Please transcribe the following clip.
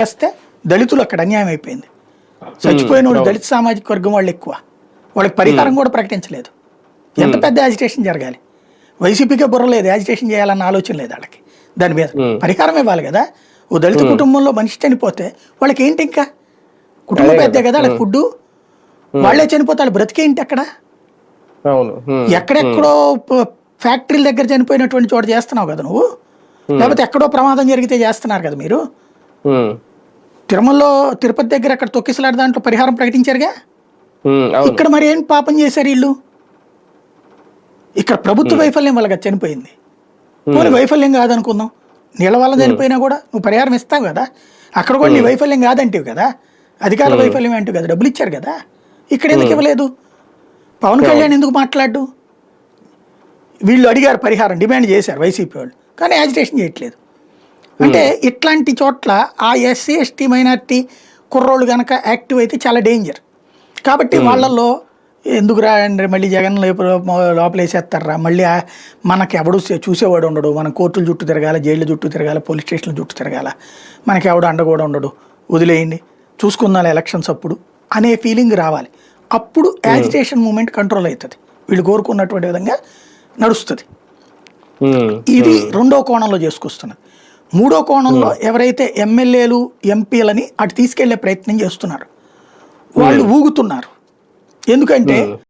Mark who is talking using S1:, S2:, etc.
S1: చేస్తే దళితులు అక్కడ అన్యాయం అయిపోయింది. చచ్చిపోయిన వాళ్ళు దళిత సామాజిక వర్గం వాళ్ళు ఎక్కువ. వాళ్ళకి పరిహారం కూడా ప్రకటించలేదు. ఎంత పెద్ద యాజిటేషన్ జరగాలి? వైసీపీకే బుర్ర లేదు. యాజిటేషన్ చేయాలన్న ఆలోచన లేదు వాళ్ళకి దాని మీద పరిహారం ఇవ్వాలి కదా. ఓ దళిత కుటుంబంలో మనిషి చనిపోతే వాళ్ళకి ఏంటి ఇంకా? కుటుంబం పెద్దే కదా. వాళ్ళకి ఫుడ్ వాళ్ళే చనిపోతే వాళ్ళు బ్రతికేంటి అక్కడ? ఎక్కడెక్కడో ఫ్యాక్టరీల దగ్గర చనిపోయినటువంటి చోట చేస్తున్నావు కదా నువ్వు. లేకపోతే ఎక్కడో ప్రమాదం జరిగితే చేస్తున్నారు కదా మీరు. తిరుమలలో తిరుపతి దగ్గర అక్కడ తొక్కిసలాట దాంట్లో పరిహారం ప్రకటించారుగా? ఇక్కడ మరి ఏం పాపం చేశారు వీళ్ళు? ఇక్కడ ప్రభుత్వ వైఫల్యం వల్ల చనిపోయింది. పోనీ వైఫల్యం కాదనుకుందాం. నీళ్ళ వల్ల చనిపోయినా కూడా నువ్వు పరిహారం ఇస్తావు కదా? అక్కడ కూడా నీ వైఫల్యం కాదంటివి కదా? అధికార వైఫల్యం అంటివి కదా? డబ్బులు ఇచ్చారు కదా? ఇక్కడ ఎందుకు ఇవ్వలేదు? పవన్ కళ్యాణ్ ఎందుకు మాట్లాడు? వీళ్ళు అడిగారు పరిహారం డిమాండ్ చేశారు వైసీపీ వాళ్ళు. కానీ యాజిటేషన్ చేయట్లేదు. అంటే ఇట్లాంటి చోట్ల ఆ ఎస్సీ ఎస్టీ మైనార్టీ కుర్రోళ్ళు కనుక యాక్టివ్ అయితే చాలా డేంజర్. కాబట్టి వాళ్ళల్లో ఎందుకు రా అండి మళ్ళీ జగన్ లేపు లోపలేసేస్తారా? మళ్ళీ మనకి ఎవడు చూసేవాడు ఉండడు. మనం కోర్టుల చుట్టూ తిరగాల జైళ్ళ చుట్టూ తిరగాల పోలీస్ స్టేషన్ల చుట్టూ తిరగాల. మనకి ఎవడు అండ కూడా ఉండడు. వదిలేయండి. చూసుకుందాం ఎలక్షన్స్ అప్పుడు అనే ఫీలింగ్ రావాలి. అప్పుడు యాజిటేషన్ మూమెంట్ కంట్రోల్ అవుతుంది. వీళ్ళు కోరుకున్నటువంటి విధంగా నడుస్తుంది. ఇది రెండో కోణంలో చేసుకొస్తున్నది. మూడో కోణంలో ఎవరైతే ఎమ్మెల్యేలు ఎంపీలని అటు తీసుకెళ్ళే ప్రయత్నం చేస్తున్నారు వాళ్ళు ఊగుతున్నారు. ఎందుకంటే